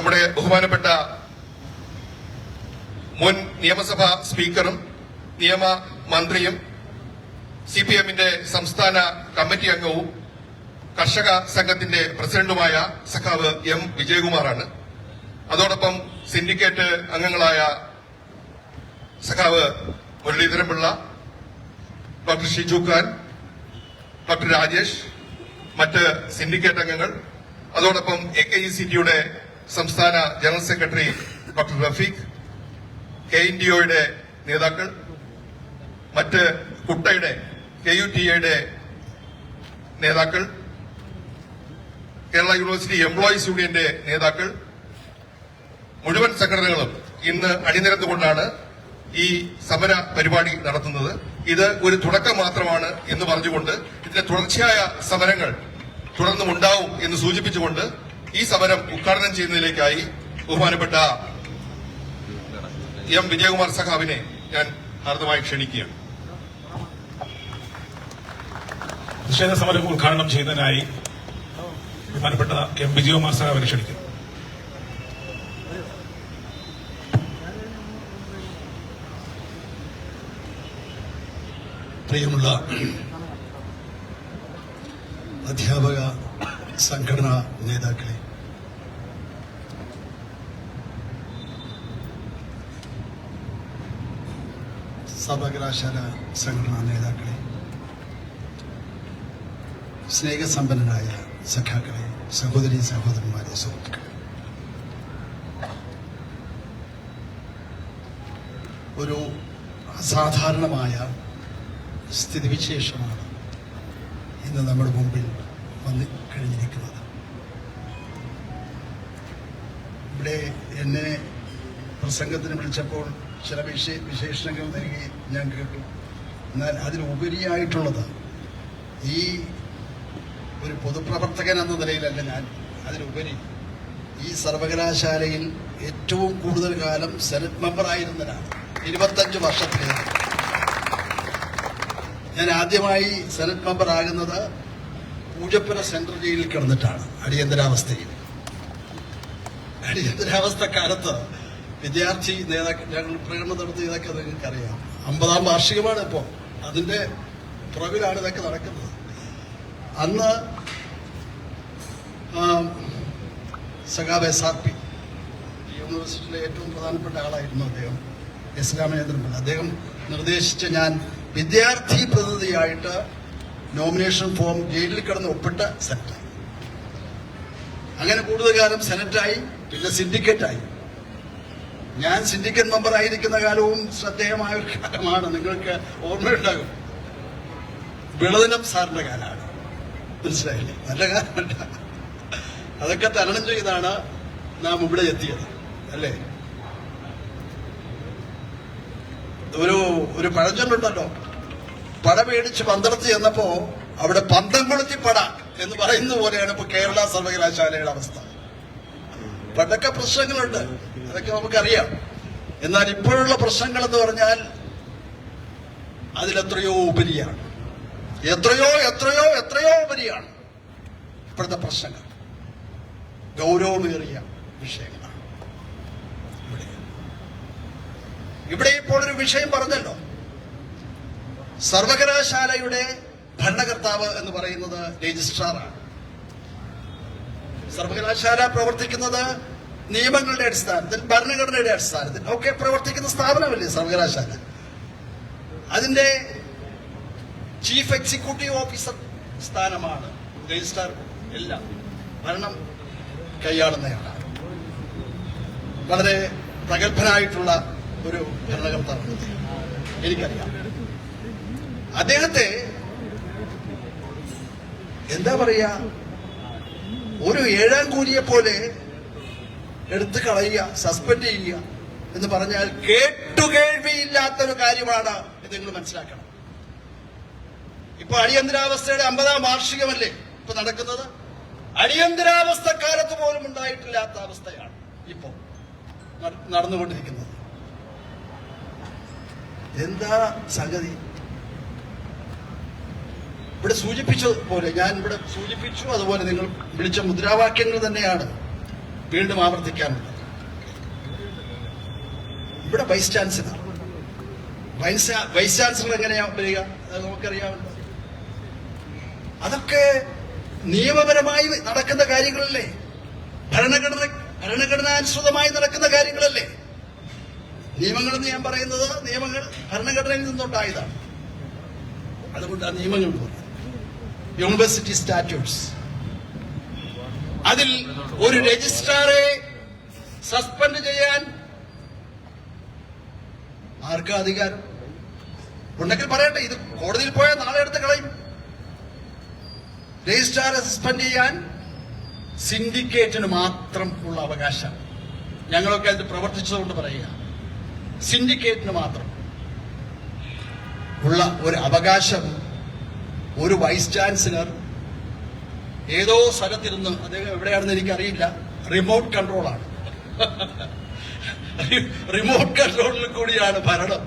നമ്മുടെ ബഹുമാനപ്പെട്ട മുൻ നിയമസഭാ സ്പീക്കറും നിയമ മന്ത്രിയും സി പി എമ്മിന്റെ സംസ്ഥാന കമ്മിറ്റി അംഗവും കർഷക സംഘത്തിന്റെ പ്രസിഡന്റുമായ സഖാവ് എം വിജയകുമാറാണ്. അതോടൊപ്പം സിൻഡിക്കേറ്റ് അംഗങ്ങളായ സഖാവ് മുരളീധരൻപിള്ള ഡോക്ടർ ഷിജു ഖാൻ ഡോക്ടർ രാജേഷ് മറ്റ് സിൻഡിക്കേറ്റ് അംഗങ്ങൾ അതോടൊപ്പം എ കെ ഇ സി ടിയുടെ സംസ്ഥാന general secretary doctor Rafeeq K N D ഒയുടെ നേതാക്കൾ മറ്റ് കുട്ടയുടെ കെ യു ടി എയുടെ നേതാക്കൾ കേരള യൂണിവേഴ്സിറ്റി എംപ്ലോയീസ് യൂണിയന്റെ നേതാക്കൾ മുഴുവൻ സംഘടനകളും ഇന്ന് അണിനിരന്നുകൊണ്ടാണ് ഈ സമര പരിപാടി നടത്തുന്നത്. ഇത് ഒരു തുടക്കം മാത്രമാണ് എന്ന് പറഞ്ഞുകൊണ്ട് ഇതിന്റെ തുടർച്ചയായ സമരങ്ങൾ തുടർന്നും ഉണ്ടാവും എന്ന് സൂചിപ്പിച്ചുകൊണ്ട് ഈ സമരം ഉദ്ഘാടനം ചെയ്യുന്നതിലേക്കായി ബഹുമാനപ്പെട്ട എം വിജയകുമാർ സഖാവിനെ ഞാൻ ഹാർദമായി ക്ഷണിക്കുകയാണ്. നിഷേധ സമരം ഉദ്ഘാടനം ചെയ്യുന്നതിനായി ബഹുമാനപ്പെട്ട എം വിജയകുമാർ സഖാവിനെ ക്ഷണിക്കുന്നു. പ്രിയമുള്ള അധ്യാപക സംഘടനാ നേതാക്കളെ സർവകലാശാല സംഘടനാ നേതാക്കളെ സ്നേഹസമ്പന്നരായ സഖാക്കളെ സഹോദരി സഹോദരന്മാരെ സുഹൃത്തുക്കളെ. ഒരു അസാധാരണമായ സ്ഥിതിവിശേഷമാണ് ഇന്ന് നമ്മുടെ മുമ്പിൽ വന്ന് കഴിഞ്ഞിരിക്കുന്നത്. ഇവിടെ എന്നെ പ്രസംഗത്തിന് വിളിച്ചപ്പോൾ ചില വിശ വിശേഷണങ്ങൾ നൽകി ഞാൻ കേട്ടു. എന്നാൽ അതിലുപരിയായിട്ടുള്ളത് ഈ ഒരു പൊതുപ്രവർത്തകൻ എന്ന നിലയിലല്ല ഞാൻ. അതിലുപരി ഈ സർവകലാശാലയിൽ ഏറ്റവും കൂടുതൽ കാലം സെനറ്റ് മെമ്പറായിരുന്നതിനാണ് ഇരുപത്തഞ്ച് വർഷത്തിൽ ഞാൻ ആദ്യമായി സെനറ്റ് മെമ്പർ ആകുന്നത് പൂജപ്പുര സെൻട്രൽ ജയിലിൽ കിടന്നിട്ടാണ്. അടിയന്തരാവസ്ഥയിൽ. അടിയന്തരാവസ്ഥ കാലത്ത് വിദ്യാർത്ഥി നേതാക്കൾ ഞങ്ങൾ പ്രകടനം നടത്തിയതൊക്കെ നിങ്ങൾക്കറിയാം അമ്പതാം വാർഷികമാണ് ഇപ്പോൾ. അതിന്റെ പുറകിലാണ് ഇതൊക്കെ നടക്കുന്നത്. അന്ന് സഖാബ് എസ് ആർ പി യൂണിവേഴ്സിറ്റിയിലെ ഏറ്റവും പ്രധാനപ്പെട്ട ആളായിരുന്നു അദ്ദേഹം. എസ് രാമചന്ദ്രൻ. അദ്ദേഹം നിർദ്ദേശിച്ച ഞാൻ വിദ്യാർത്ഥി പ്രതിനിധിയായിട്ട് നോമിനേഷൻ ഫോം ജയിലിൽ കിടന്ന് ഒപ്പിട്ട സെനറ്റായി അങ്ങനെ കൂടുതൽ കാലം സെനറ്റായി പിന്നെ സിൻഡിക്കേറ്റായി. ഞാൻ സിൻഡിക്കേറ്റ് മെമ്പർ ആയിരിക്കുന്ന കാലവും ശ്രദ്ധേയമായ ഒരു കാലമാണ്. നിങ്ങൾക്ക് ഓർമ്മയുണ്ടാകും. വിളദിനം സാറിന്റെ കാലമാണ്. മനസ്സിലായില്ലേ? നല്ല കാലമല്ല. അതൊക്കെ തരണം ചെയ്താണ് നാം ഇവിടെ എത്തിയത്. അല്ലേ? ഒരു ഒരു പഴഞ്ചൊല്ലുണ്ടല്ലോ. പട പേടിച്ച് പന്തളത്ത് ചെന്നപ്പോ അവിടെ പന്തം കൊളുത്തി പട എന്ന് പറയുന്ന പോലെയാണ് ഇപ്പൊ കേരള സർവകലാശാലയുടെ അവസ്ഥ. പണ്ടൊക്കെ പ്രശ്നങ്ങളുണ്ട്. അതൊക്കെ നമുക്കറിയാം. എന്നാൽ ഇപ്പോഴുള്ള പ്രശ്നങ്ങൾ എന്ന് പറഞ്ഞാൽ അതിലെത്രയോ ഉപരിയാണ്. എത്രയോ എത്രയോ എത്രയോ ഉപരിയാണ്. ഇപ്പോഴത്തെ പ്രശ്നങ്ങൾ. ഗൗരവമേറിയ വിഷയങ്ങളാണ്. ഇവിടെ. ഇവിടെ ഇപ്പോൾ ഒരു വിഷയം പറഞ്ഞല്ലോ. സർവകലാശാലയുടെ ഭരണകർത്താവ് എന്ന് പറയുന്നത് രജിസ്ട്രാറാണ്. സർവകലാശാല പ്രവർത്തിക്കുന്നത് നിയമങ്ങളുടെ അടിസ്ഥാനത്തിൽ ഭരണഘടനയുടെ അടിസ്ഥാനത്തിൽ ഒക്കെ പ്രവർത്തിക്കുന്ന സ്ഥാപനമല്ലേ സർവകലാശാല? അതിന്റെ ചീഫ് എക്സിക്യൂട്ടീവ് ഓഫീസർ സ്ഥാനമാണ് രജിസ്ട്രാർ എല്ലാം. ഭരണം കൈയാളുന്നയാളാണ് വളരെ പ്രഗത്ഭനായിട്ടുള്ള ഒരു ഭരണകർത്താവ്. എനിക്കറിയാം. അദ്ദേഹത്തെ എന്താ പറയുക ഒരു ഏഴാം കൂലിയെ പോലെ എടുത്തു കളയുക സസ്പെൻഡ് ചെയ്യുക എന്ന് പറഞ്ഞാൽ കേട്ടുകേൾവിയില്ലാത്തൊരു കാര്യമാണ് ഇത് നിങ്ങൾ മനസ്സിലാക്കണം. ഇപ്പൊ അടിയന്തരാവസ്ഥയുടെ അമ്പതാം വാർഷികമല്ലേ ഇപ്പൊ നടക്കുന്നത്? അടിയന്തരാവസ്ഥ കാലത്ത് പോലും ഉണ്ടായിട്ടില്ലാത്ത അവസ്ഥയാണ് ഇപ്പോ നട- നടന്നുകൊണ്ടിരിക്കുന്നത്. എന്താ സംഗതി? ഇവിടെ സൂചിപ്പിച്ചത് പോലെ ഞാൻ ഇവിടെ സൂചിപ്പിച്ചു അതുപോലെ നിങ്ങൾ വിളിച്ച മുദ്രാവാക്യങ്ങൾ തന്നെയാണ്. വീണ്ടും ആവർത്തിക്കാനുള്ളത് ഇവിടെ vice chancellor vice vice chancellor എങ്ങനെയാ വരിക നമുക്കറിയാമല്ലോ. അതൊക്കെ നിയമപരമായി നടക്കുന്ന കാര്യങ്ങളല്ലേ? ഭരണഘടന ഭരണഘടനാനുസൃതമായി നടക്കുന്ന കാര്യങ്ങളല്ലേ? നിയമങ്ങൾ എന്ന് ഞാൻ പറയുന്നത് നിയമങ്ങൾ ഭരണഘടനയിൽ നിന്നുണ്ടായതാണ്. അതുകൊണ്ട് ആ നിയമങ്ങൾ യൂണിവേഴ്സിറ്റി സ്റ്റാറ്റ്യൂട്ട്സ് അതിൽ ഒരു രജിസ്ട്രാറെ സസ്പെൻഡ് ചെയ്യാൻ ആർക്കും അധികാരം ഉണ്ടെങ്കിൽ പറയട്ടെ ഇത് കോടതിയിൽ പോയാൽ നാളെ എടുത്ത് കളയും. രജിസ്ട്രാറെ സസ്പെൻഡ് ചെയ്യാൻ സിൻഡിക്കേറ്റിന് മാത്രം ഉള്ള അവകാശം. ഞങ്ങളൊക്കെ അത് പ്രവർത്തിച്ചതുകൊണ്ട് പറയുക. സിൻഡിക്കേറ്റിന് മാത്രം ഉള്ള ഒരു അവകാശം ഒരു വൈസ് ചാൻസലർ ഏതോ സ്ഥലത്തിരുന്ന് അദ്ദേഹം എവിടെയാണെന്ന് എനിക്കറിയില്ല. റിമോട്ട് കൺട്രോളാണ് റിമോട്ട് കൺട്രോളിൽ കൂടിയാണ് ഭരണം.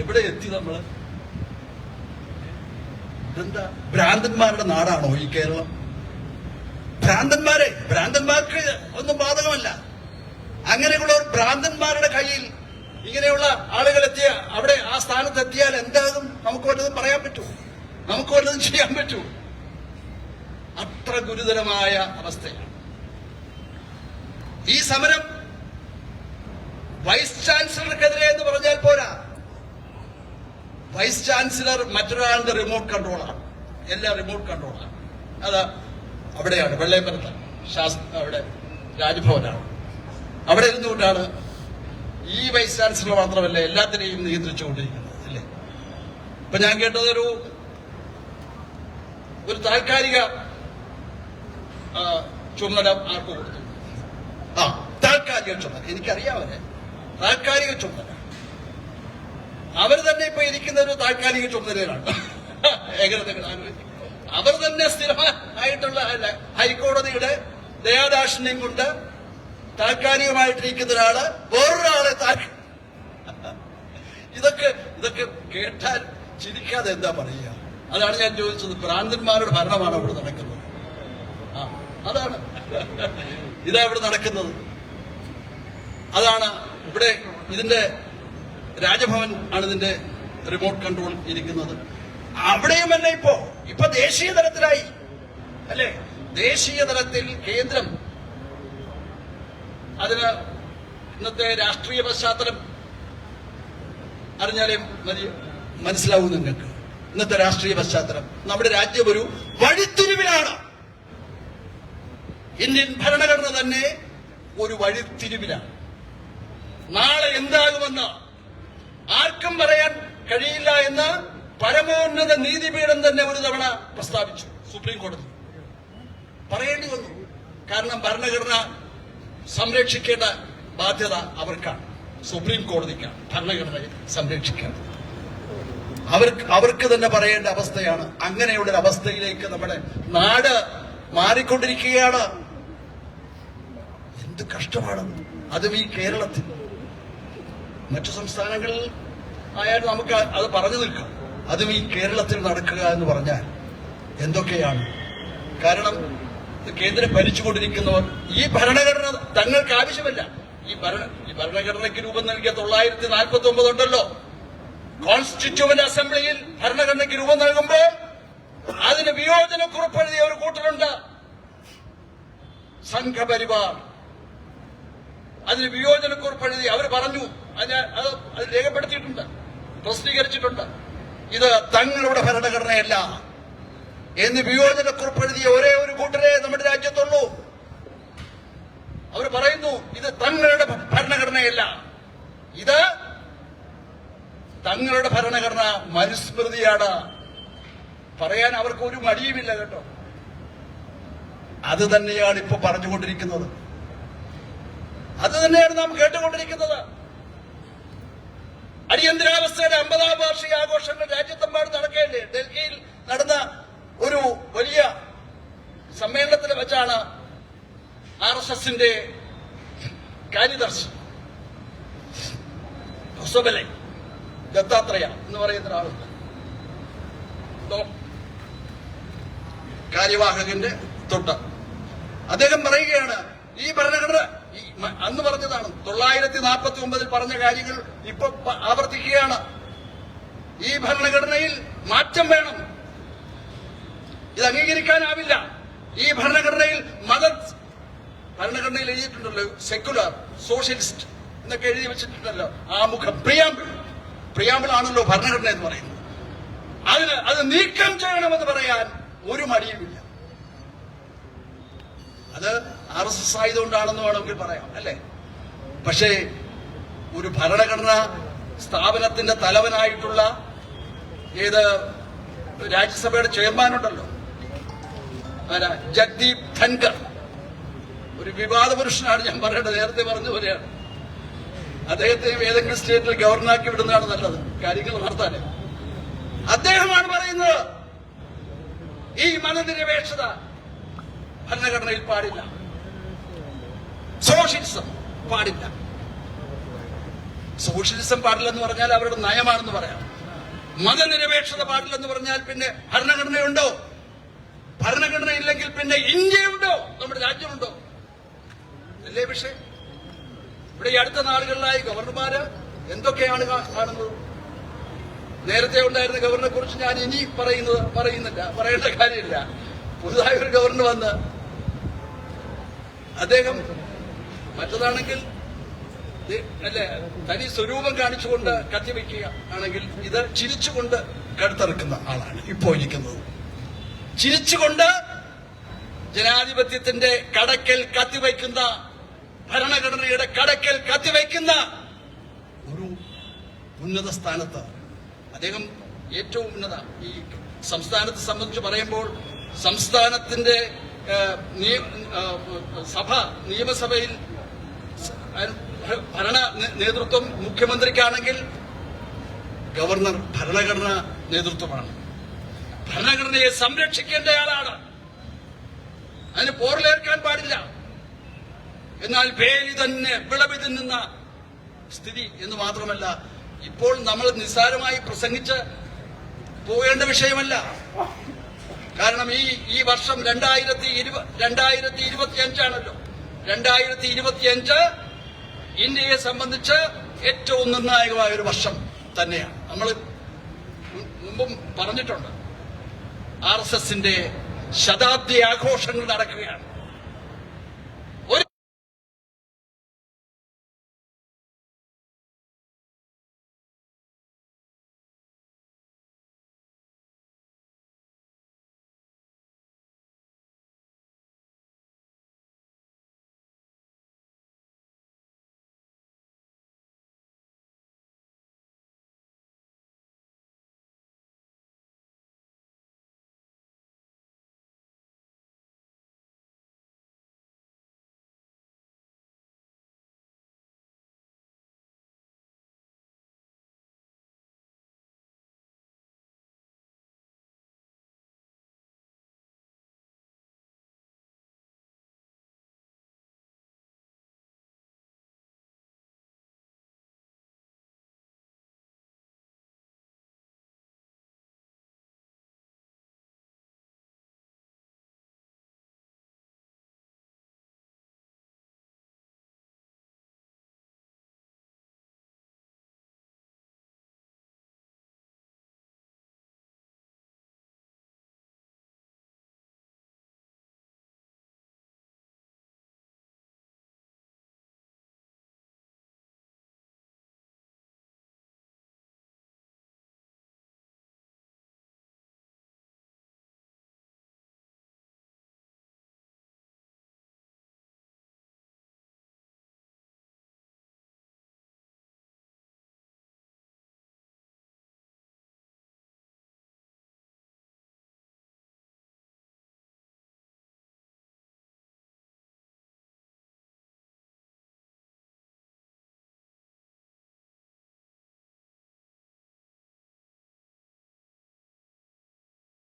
എവിടെ എത്തി നമ്മൾ? ഇതെന്താ? ഭ്രാന്തന്മാരുടെ നാടാണോ ഈ കേരളം? ഭ്രാന്തന്മാരെ ഭ്രാന്തന്മാർക്ക് ഒന്നും ബാധകമല്ല. അങ്ങനെയുള്ള ഭ്രാന്തന്മാരുടെ കയ്യിൽ ഇങ്ങനെയുള്ള ആളുകൾ എത്തിയ അവിടെ ആ സ്ഥാനത്ത് എത്തിയാൽ എന്താകും? നമുക്ക് വല്ലതും പറയാൻ പറ്റുമോ നമുക്ക് വല്ലതും ചെയ്യാൻ പറ്റുമോ അത്ര ഗുരുതരമായ അവസ്ഥയാണ്. ഈ സമരം വൈസ് ചാൻസലർക്കെതിരെ എന്ന് പറഞ്ഞാൽ പോരാ. വൈസ് ചാൻസലർ മറ്റൊരാളുടെ റിമോട്ട് കൺട്രോളാണ് എല്ലാ റിമോട്ട് കൺട്രോളാണ് അത് അവിടെയാണ് വെള്ളയമ്പലത്ത് അവിടെ രാജ്ഭവനാണ്. അവിടെ ഇരുന്നുകൊണ്ടാണ് ഈ വൈസ് ചാൻസലർ മാത്രമല്ല എല്ലാത്തിനെയും നിയന്ത്രിച്ചുകൊണ്ടിരിക്കുന്നത് അല്ലേ? ഇപ്പൊ ഞാൻ കേട്ടതൊരു ഒരു താൽക്കാലിക ചുമതല ആർക്ക് കൊടുത്തു? ആ താൽക്കാലിക ചുമതല. എനിക്കറിയാവരെ താൽക്കാലിക ചുമതല. അവർ തന്നെ ഇപ്പൊ ഇരിക്കുന്ന ഒരു താൽക്കാലിക ചുമതലയിലാണ്. അവർ തന്നെ സ്ഥിരമായിട്ടുള്ള ഹൈക്കോടതിയുടെ ദയാദാക്ഷിണ്യം കൊണ്ട് താൽക്കാലികമായിട്ടിരിക്കുന്ന ഒരാൾ വേറൊരാളെ ഇതൊക്കെ ഇതൊക്കെ കേട്ടാൽ ചിരിക്കാതെ എന്താ പറയുക? അതാണ് ഞാൻ ചോദിച്ചത്. ഭ്രാന്തന്മാരുടെ ഭരണമാണ് അവിടെ നടക്കുന്നത്. അതാണ്. ഇതാ ഇവിടെ നടക്കുന്നത്. അതാണ് ഇവിടെ ഇതിന്റെ രാജഭവൻ ആണ് ഇതിന്റെ റിമോട്ട് കൺട്രോൾ ഇരിക്കുന്നത്. അവിടെയുമല്ല ഇപ്പോ? ഇപ്പൊ ദേശീയ തലത്തിലായി. അല്ലെ? ദേശീയ തലത്തിൽ കേന്ദ്രം. അതിന് ഇന്നത്തെ രാഷ്ട്രീയ പശ്ചാത്തലം അറിഞ്ഞാലേ മതി മനസ്സിലാവും നിങ്ങൾക്ക്. ഇന്നത്തെ രാഷ്ട്രീയ പശ്ചാത്തലം. നമ്മുടെ രാജ്യം ഒരു വഴിത്തിരിവിലാണ്. ഇന്ത്യൻ ഭരണഘടന തന്നെ ഒരു വഴിത്തിരിവിലാണ് നാളെ എന്താകുമെന്ന് ആർക്കും പറയാൻ കഴിയില്ല എന്ന് പരമോന്നത നീതിപീഠം തന്നെ ഒരു തവണ പ്രസ്താവിച്ചു സുപ്രീം കോടതി. പറയേണ്ടി വന്നു. കാരണം ഭരണഘടന സംരക്ഷിക്കേണ്ട ബാധ്യത അവർക്കാണ്. സുപ്രീം കോടതിക്കാണ് ഭരണഘടനയെ സംരക്ഷിക്കാൻ അവർക്ക് അവർക്ക് തന്നെ പറയേണ്ട അവസ്ഥയാണ് അങ്ങനെയുള്ള അവസ്ഥയിലേക്ക് നമ്മുടെ നാട് മാറിക്കൊണ്ടിരിക്കുകയാണ്. എന്ത് കഷ്ടമാണെന്ന്. അതും ഈ കേരളത്തിൽ. മറ്റു സംസ്ഥാനങ്ങളിൽ ആയാലും നമുക്ക് അത് പറഞ്ഞു നിൽക്കാം. അതും ഈ കേരളത്തിൽ നടക്കുക എന്ന് പറഞ്ഞാൽ എന്തൊക്കെയാണ്? കാരണം കേന്ദ്രം ഭരിച്ചുകൊണ്ടിരിക്കുന്നവർ ഈ ഭരണഘടന തങ്ങൾക്ക് ആവശ്യമല്ല. ഈ ഭരണ ഈ ഭരണഘടനയ്ക്ക് രൂപം നൽകിയ തൊള്ളായിരത്തി നാൽപ്പത്തി ഒമ്പത് ഉണ്ടല്ലോ. കോൺസ്റ്റിറ്റ്യൂവന്റ് അസംബ്ലിയിൽ ഭരണഘടനയ്ക്ക് രൂപം നൽകുമ്പോൾ അതിന് വിയോജന കുറിപ്പെഴുതിയ ഒരു കൂട്ടരുണ്ട്. സംഘപരിവാർ. അതിന് വിയോജനക്കുറിപ്പ് എഴുതി അവർ പറഞ്ഞു. അത് അത് അത് രേഖപ്പെടുത്തിയിട്ടുണ്ട്. പ്രസിദ്ധീകരിച്ചിട്ടുണ്ട്. ഇത് തങ്ങളുടെ ഭരണഘടനയല്ല. എന്ന് വിയോജനക്കുറിപ്പ് എഴുതിയ ഒരേ ഒരു കൂട്ടരെ നമ്മുടെ രാജ്യത്തുള്ളൂ. അവർ പറയുന്നു ഇത് തങ്ങളുടെ ഭരണഘടനയല്ല. ഇത് തങ്ങളുടെ ഭരണഘടന മനുസ്മൃതിയാണ്. പറയാൻ അവർക്ക് ഒരു മടിയുമില്ല കേട്ടോ. അത് തന്നെയാണ് ഇപ്പൊ പറഞ്ഞുകൊണ്ടിരിക്കുന്നത്. അത് തന്നെയാണ് നാം കേട്ടുകൊണ്ടിരിക്കുന്നത്. അടിയന്തരാവസ്ഥയുടെ അമ്പതാം വാർഷിക ആഘോഷങ്ങൾ രാജ്യത്തെമ്പാടും നടക്കുകയല്ലേ ഡൽഹിയിൽ നടന്ന ഒരു വലിയ സമ്മേളനത്തിൽ വെച്ചാണ് ആർ എസ് എസിന്റെ കാര്യദർശി ഹൊസബലെ ദത്താത്രേയ എന്ന് പറയുന്ന ഒരാളുണ്ട്. കാര്യവാഹകന്റെ തൊട്ട് അദ്ദേഹം പറയുകയാണ് ഈ ഭരണഘടന ഈ മ- അന്ന് പറഞ്ഞതാണ് തൊള്ളായിരത്തി നാൽപ്പത്തി ഒമ്പതിൽ പറഞ്ഞ കാര്യങ്ങൾ ഇപ്പൊ ആവർത്തിക്കുകയാണ്. ഈ ഭരണഘടനയിൽ മാറ്റം വേണം. ഇത് അംഗീകരിക്കാനാവില്ല. ഈ ഭരണഘടനയിൽ മത ഭരണഘടനയിൽ എഴുതിയിട്ടുണ്ടല്ലോ സെക്യുലർ സോഷ്യലിസ്റ്റ് എന്നൊക്കെ എഴുതി വെച്ചിട്ടുണ്ടല്ലോ ആ മുഖം. പ്രിയാമ്പിൾ പ്രിയാമ്പിൾ ആണല്ലോ ഭരണഘടന എന്ന് പറയുന്നത്. അതിന് അത് നീക്കം ചെയ്യണമെന്ന് പറയാൻ ഒരു മടിയുമില്ല. അത് ആർ എസ് എസ് ആയതുകൊണ്ടാണെന്ന് വേണമെങ്കിൽ പറയാം അല്ലേ? പക്ഷേ ഒരു ഭരണഘടന സ്ഥാപനത്തിന്റെ തലവനായിട്ടുള്ള ഏത് രാജ്യസഭയുടെ ചെയർമാൻ ഉണ്ടല്ലോ? ജഗ്ദീപ് ധൻകർ ഒരു വിവാദ പുരുഷനാണ് ഞാൻ പറയേണ്ടത്. നേരത്തെ പറഞ്ഞ പോലെയാണ്. അദ്ദേഹത്തെ ഏതെങ്കിലും സ്റ്റേറ്റിൽ ഗവർണറാക്കി വിടുന്നതാണ് നല്ലത്. കാര്യങ്ങൾ നടത്താൻ അദ്ദേഹമാണ് പറയുന്നത് ഈ മതനിരപേക്ഷത ഭരണഘടനയിൽ പാടില്ല. സോഷ്യലിസം. പാടില്ല. സോഷ്യലിസം പാടില്ലെന്ന് പറഞ്ഞാൽ അവരുടെ നയമാണെന്ന് പറയാം. മതനിരപേക്ഷത പാടില്ലെന്ന് പറഞ്ഞാൽ പിന്നെ ഭരണഘടനയുണ്ടോ? ഭരണഘടന ഇല്ലെങ്കിൽ പിന്നെ ഇന്ത്യയുണ്ടോ? നമ്മുടെ രാജ്യമുണ്ടോ? അല്ലേ പക്ഷേ ഇവിടെ ഈ അടുത്ത നാളുകളിലായി ഗവർണർമാര് എന്തൊക്കെയാണ് കാണുന്നത്? നേരത്തെ ഉണ്ടായിരുന്ന ഗവർണറെ കുറിച്ച് ഞാൻ ഇനി പറയുന്നത് പറയുന്നില്ല. പറയേണ്ട കാര്യമില്ല. പുതുതായ ഒരു ഗവർണർ വന്ന് അദ്ദേഹം മറ്റതാണെങ്കിൽ അല്ലെ തനി സ്വരൂപം കാണിച്ചുകൊണ്ട് കത്തിവെക്കുക ആണെങ്കിൽ ഇത് ചിരിച്ചുകൊണ്ട് കടുത്തിറക്കുന്ന ആളാണ് ഇപ്പോൾ ഇരിക്കുന്നത്. ചിരിച്ചുകൊണ്ട് ജനാധിപത്യത്തിന്റെ കടക്കൽ കത്തിവയ്ക്കുന്ന ഭരണഘടനയുടെ കടക്കൽ കത്തിവയ്ക്കുന്ന ഒരു ഉന്നത സ്ഥാനത്ത് അദ്ദേഹം ഏറ്റവും ഉന്നത. ഈ സംസ്ഥാനത്തെ സംബന്ധിച്ച് പറയുമ്പോൾ സംസ്ഥാനത്തിന്റെ സഭ നിയമസഭയിൽ ഭരണ നേതൃത്വം മുഖ്യമന്ത്രിക്കാണെങ്കിൽ ഗവർണർ ഭരണഘടന നേതൃത്വമാണ്. ഭരണഘടനയെ സംരക്ഷിക്കേണ്ടയാളാണ് അതിന് പോറിലേർക്കാൻ പാടില്ല. എന്നാൽ പേരി തന്നെ വിളവി തിന്നുന്ന സ്ഥിതി എന്ന് മാത്രമല്ല ഇപ്പോൾ നമ്മൾ നിസ്സാരമായി പ്രസംഗിച്ച് പോകേണ്ട വിഷയമല്ല. കാരണം ഈ ഈ വർഷം രണ്ടായിരത്തി ഇരുപ രണ്ടായിരത്തി ഇരുപത്തിയഞ്ചാണല്ലോ. രണ്ടായിരത്തി ഇരുപത്തി അഞ്ച് ഇന്ത്യയെ സംബന്ധിച്ച് ഏറ്റവും നിർണായകമായ ഒരു വർഷം തന്നെയാണ്. നമ്മൾ മുമ്പും പറഞ്ഞിട്ടുണ്ട്. ആർ എസ് എസിന്റെ ശതാബ്ദി ആഘോഷങ്ങൾ നടക്കുകയാണ്.